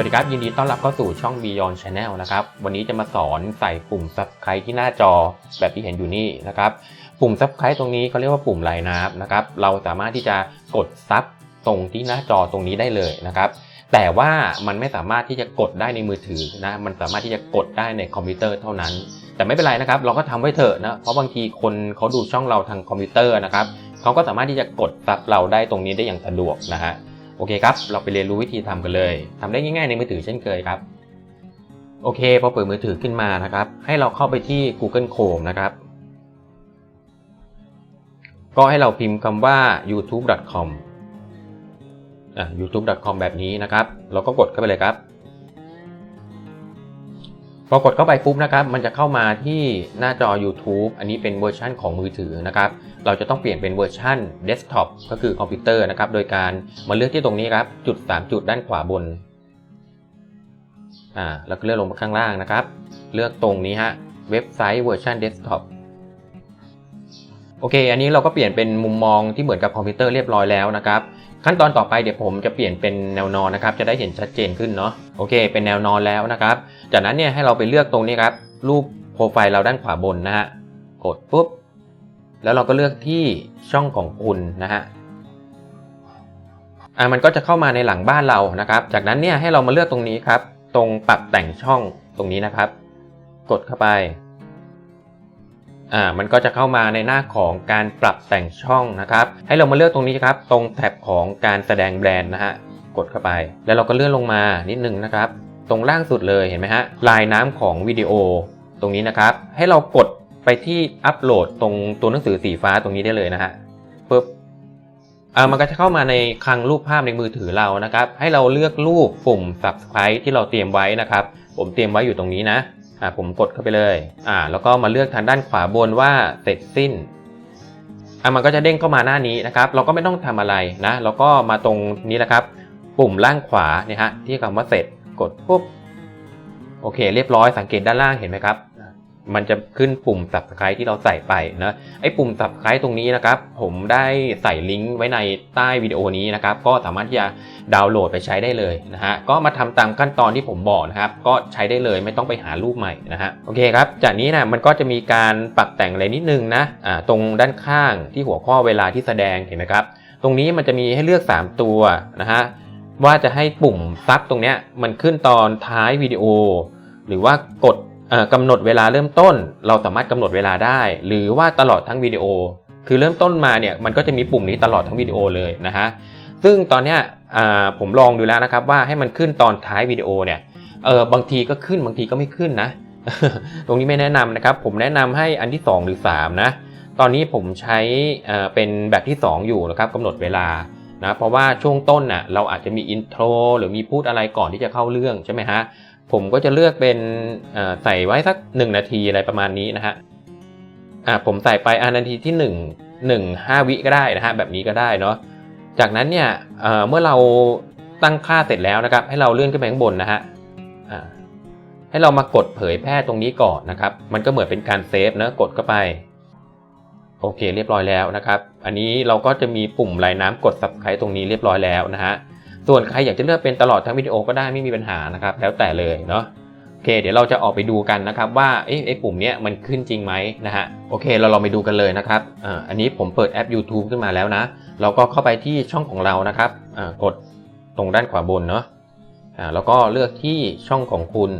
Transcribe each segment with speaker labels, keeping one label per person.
Speaker 1: วัสดีครับ ยินดีต้อนรับเข้าสู่ช่อง Beyond Channel นะครับ วันนี้จะมาสอนใส่ปุ่ม Subscribe ที่หน้าจอแบบที่เห็นอยู่นี่นะครับ ปุ่ม Subscribe ตรงนี้เขาเรียกว่าปุ่มไลายน้ำนะครับ เราสามารถที่จะกดซับตรงที่หน้าจอตรงนี้ได้เลยนะครับ แต่ว่ามันไม่สามารถที่จะกดได้ในมือถือนะ มันสามารถที่จะกดได้ในคอมพิวเตอร์เท่านั้น แต่ไม่เป็นไรนะครับ เราก็ทำไว้เถอะนะ เพราะบางทีคนเขาดูช่องเราทางคอมพิวเตอร์นะครับ เขาก็สามารถที่จะกดซับเราได้ตรงนี้ได้อย่างสะดวกนะฮะ โอเคครับ เราไปเรียนรู้วิธีทำกันเลยทำได้ง่ายๆในมือถือเช่นเคยครับ โอเค พอเปิดมือถือขึ้นมานะครับ ให้เราเข้าไปที่ Google Chrome นะครับ ก็ให้เราพิมพ์คำว่า youtube.com อ่า youtube.com แบบนี้นะครับ เราก็กดเข้าไปเลยครับ พอกดเข้าไปปุ๊บนะครับ มันจะเข้ามาที่หน้าจอ YouTube อันนี้เป็นเวอร์ชันของมือถือนะครับ เราจะต้องเปลี่ยนเป็นเวอร์ชันเดสก์ท็อปก็คือคอมพิวเตอร์นะครับ โดยการมาเลือกที่ตรงนี้ครับ จุด 3 จุดด้านขวาบน อ่า แล้วก็เลื่อนลงมาข้างล่างนะครับ เลือกตรงนี้ฮะ เว็บไซต์เวอร์ชันเดสก์ท็อป โอเค อันนี้เราก็เปลี่ยนเป็นมุมมองที่เหมือนกับคอมพิวเตอร์เรียบร้อยแล้วนะครับขั้นตอนต่อไปเดี๋ยวผมจะเปลี่ยนเป็นแนวนอนนะครับ จะได้เห็นชัดเจนขึ้นเนาะโอเค เป็นแนวนอนแล้วนะครับ จากนั้นเนี่ยให้เราไปเลือกตรงนี้ครับ รูปโปรไฟล์เราด้านขวาบนนะฮะกดปุ๊บ แล้วเราก็เลือกที่ช่องของคุณนะฮะอ่ามันก็จะเข้ามาในหลังบ้านเรานะครับ จากนั้นเนี่ยให้เรามาเลือกตรงนี้ครับ ตรงปรับแต่งช่องตรงนี้นะครับ กดเข้าไป อ่ามันก็จะเข้ามาในหน้าของการปรับแต่งช่องนะครับ ให้เรามาเลือกตรงนี้ครับ ตรงแท็บของการแสดงแบรนด์นะฮะกดเข้าไป แล้วเราก็เลื่อนลงมานิดนึงนะครับ ตรงล่างสุดเลยเห็นไหมฮะลายน้ำของวิดีโอตรงนี้นะครับ ให้เรากดไปที่อัปโหลดตรงตัวหนังสือสีฟ้าตรงนี้ได้เลยนะฮะปึ๊บอ่ามันก็จะเข้ามาในคลังรูปภาพในมือถือเรานะครับ ให้เราเลือกรูปปุ่ม subscribe ที่เราเตรียมไว้นะครับ ผมเตรียมไว้อยู่ตรงนี้นะ อ่าผมกดเข้าไปเลยอ่าแล้วก็มาเลือกทางด้านขวาบนว่าเสร็จสิ้นอ่ามันก็จะเด้งเข้ามาหน้านี้นะครับ เราก็ไม่ต้องทำอะไรนะเราก็มาตรงนี้นะครับ ปุ่มล่างขวาเนี่ยฮะที่คำว่าเสร็จกดปุ๊บโอเค เรียบร้อยสังเกตด้านล่างเห็นไหมครับ มันจะขึ้นปุ่ม subscribe ที่เราใส่ไปนะไอ้ปุ่ม subscribe ตรงนี้นะครับ ผมได้ใส่ลิงก์ไว้ในใต้วิดีโอนี้นะครับ ก็สามารถที่จะดาวน์โหลดไปใช้ได้เลยนะฮะก็มาทำตามขั้นตอนที่ผมบอกนะครับ ก็ใช้ได้เลยไม่ต้องไปหารูปใหม่นะฮะโอเคครับ จากนี้นะมันก็จะมีการปรับแต่งอะไรนิดนึงนะอ่าตรงด้านข้างที่หัวข้อเวลาที่แสดงเห็นไหมครับ ตรงนี้มันจะมีให้เลือก 3 ตัวนะฮะว่าจะให้ปุ่มซับตรงเนี้ยมันขึ้นตอนท้ายวิดีโอ หรือว่ากด กำหนดเวลาเริ่มต้น เราสามารถกำหนดเวลาได้ หรือว่าตลอดทั้งวิดีโอ คือเริ่มต้นมาเนี่ยมันก็จะมีปุ่มนี้ตลอดทั้งวิดีโอเลยนะฮะซึ่งตอนเนี้ยผมลองดูแล้วนะครับว่าให้มันขึ้นตอนท้ายวิดีโอเนี่ยเออบางทีก็ขึ้นบางทีก็ไม่ขึ้นนะ ตรงนี้ไม่แนะนำนะครับ ผมแนะนำให้อันที่ 2 หรือ 3 นะ ตอนนี้ผมใช้เป็นแบบที่ 2 อยู่นะครับกำหนดเวลานะเพราะว่าช่วงต้นน่ะเราอาจจะมีอินโทรหรือมีพูดอะไรก่อนที่จะเข้าเรื่องใช่ไหมฮะ ผมก็จะเลือกเป็นใส่ไว้สัก 1 นาทีอะไรประมาณนี้นะฮะอ่าผมใส่ไปอานาทีที่ 1 1 5 วิก็ได้นะฮะแบบนี้ก็ได้เนาะจากนั้นเนี่ยเมื่อเราตั้งค่าเสร็จแล้วนะครับ ให้เราเลื่อนขึ้นไปข้างบนนะฮะให้เรามากดเผยแพร่ตรงนี้ก่อนนะครับ มันก็เหมือนเป็นการเซฟนะกดเข้าไป โอเคเรียบร้อยแล้วนะครับ อันนี้เราก็จะมีปุ่มลายน้ำกด subscribe ตรงนี้เรียบร้อยแล้วนะฮะ ส่วนใครอยากจะเลือกเป็นตลอดทั้งวิดีโอก็ได้ไม่มีปัญหานะครับ แล้วแต่เลยเนาะโอเคเดี๋ยวเราจะออกไปดูกันนะครับว่าเอ๊ะไอ้ปุ่มเนี้ยมันขึ้นจริงไหมนะฮะโอเคเราลองไปดูกันเลยนะครับอ่าอันนี้ผมเปิดแอป YouTube ขึ้นมาแล้วนะ เราก็เข้าไปที่ช่องของเรานะครับอ่ากดตรงด้านขวาบนเนาะอ่าแล้วก็เลือกที่ช่องของคุณ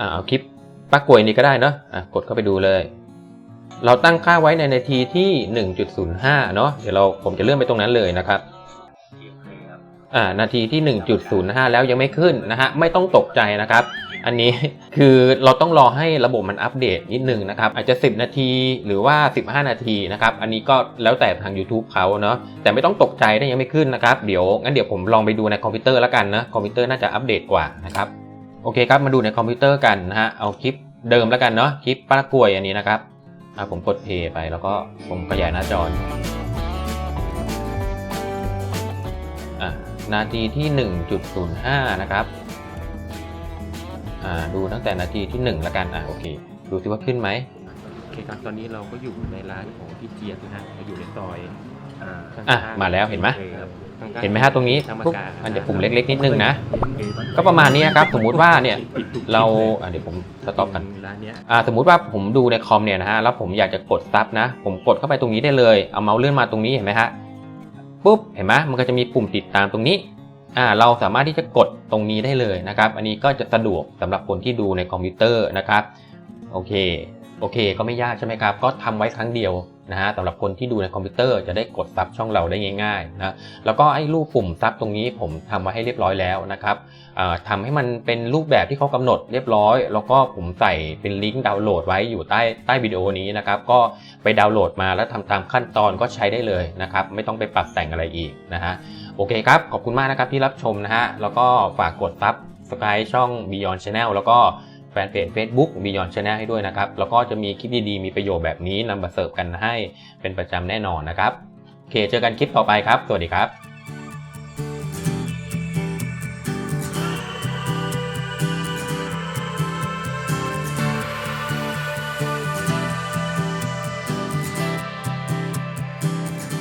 Speaker 1: อ่าเอาคลิปป้ากลวยนี้ก็ได้เนาะอ่ากดเข้าไปดูเลย เราตั้งค่าไว้ในนาทีที่ 1.05 เนาะเดี๋ยวเราผมจะเลื่อนไปตรงนั้นเลยนะครับ อ่านาทีที่ 1.05 แล้วยังไม่ขึ้นนะฮะไม่ต้องตกใจนะครับ อันนี้คือเราต้องรอให้ระบบมันอัปเดตนิดนึงนะครับ อาจจะ 10 นาทีหรือว่า 15 นาทีนะครับ อันนี้ก็แล้วแต่ทาง YouTube เขาเนาะแต่ไม่ต้องตกใจถ้ายังไม่ขึ้นนะครับ เดี๋ยวงั้นเดี๋ยวผมลองไปดูในคอมพิวเตอร์แล้วกันนะคอมพิวเตอร์น่าจะอัปเดตกว่านะครับโอเคครับมาดูในคอมพิวเตอร์กันนะฮะเอาคลิปเดิมแล้วกันเนาะคลิปป้ากล้วยอันนี้นะครับอ่าผมกดเพย์ไปแล้วก็ผมขยายหน้าจอ นาทีที่ 1.05 นะครับ อ่า ดูตั้งแต่นาทีที่ 1 แล้วกัน อะโอเค ดูสิว่าขึ้นไหม
Speaker 2: โอเคครับตอนนี้เราก็อยู่ในร้านของพี่เจี๊ยบนะฮะเราอยู่ในซอยา
Speaker 1: อะ
Speaker 2: ข้งๆ
Speaker 1: มาแล้วเห็นไหม
Speaker 2: โอคครับทำการ
Speaker 1: เห็นไหมฮะตรงนี้
Speaker 2: ทำอา
Speaker 1: ปุ๊บ
Speaker 2: กาศ
Speaker 1: มันจะปุ่มเล็ก ๆ นิดนึงนะ ก็ประมาณนี้นะครับ สมมุติว่าเนี่ย
Speaker 2: ปิดทุก
Speaker 1: เรา
Speaker 2: คลิปลย
Speaker 1: อะเดี๋ยวผมสต็อปกัน
Speaker 2: ร้านเนี้ย
Speaker 1: อ่าสมมุติว่าผมดูในคอมเนี่ยนะฮะแล้วผมอยากจะกดซับนะ ผมกดเข้าไปตรงนี้ได้เลย เอาเมาส์เลื่อนมาตรงนี้เห็นไหมฮะ ปุ๊บเห็นไหมมันก็จะมีปุ่มติดตามตรงนี้อ่าเราสามารถที่จะกดตรงนี้ได้เลยนะครับ อันนี้ก็จะสะดวกสำหรับคนที่ดูในคอมพิวเตอร์นะครับโอเค โอเคก็ไม่ยากใช่ไหมครับ ก็ทำไว้ครั้งเดียวนะฮะสำหรับคนที่ดูในคอมพิวเตอร์จะได้กดซับช่องเราได้ง่ายๆนะแล้วก็ไอ้รูปปุ่มซับตรงนี้ผมทำไว้ให้เรียบร้อยแล้วนะครับอ่าทำให้มันเป็นรูปแบบที่เขากำหนดเรียบร้อย แล้วก็ผมใส่เป็นลิงก์ดาวน์โหลดไว้อยู่ใต้ใต้วิดีโอนี้นะครับ ก็ไปดาวน์โหลดมาแล้วทำตามขั้นตอนก็ใช้ได้เลยนะครับ ไม่ต้องไปปรับแต่งอะไรอีกนะฮะโอเคครับ ขอบคุณมากนะครับที่รับชมนะฮะแล้วก็ฝากกดซับสไครต์ช่อง Beyond Channel แล้วก็ แฟนเพจ Facebook มีย้อนชนะให้ด้วยนะครับ แล้วก็จะมีคลิปดีๆ มีประโยชน์แบบนี้นำมาเสิร์ฟกันให้เป็นประจำแน่นอนนะครับ โอเค เจอกันคลิปต่อไปครับ สวัสดีครับ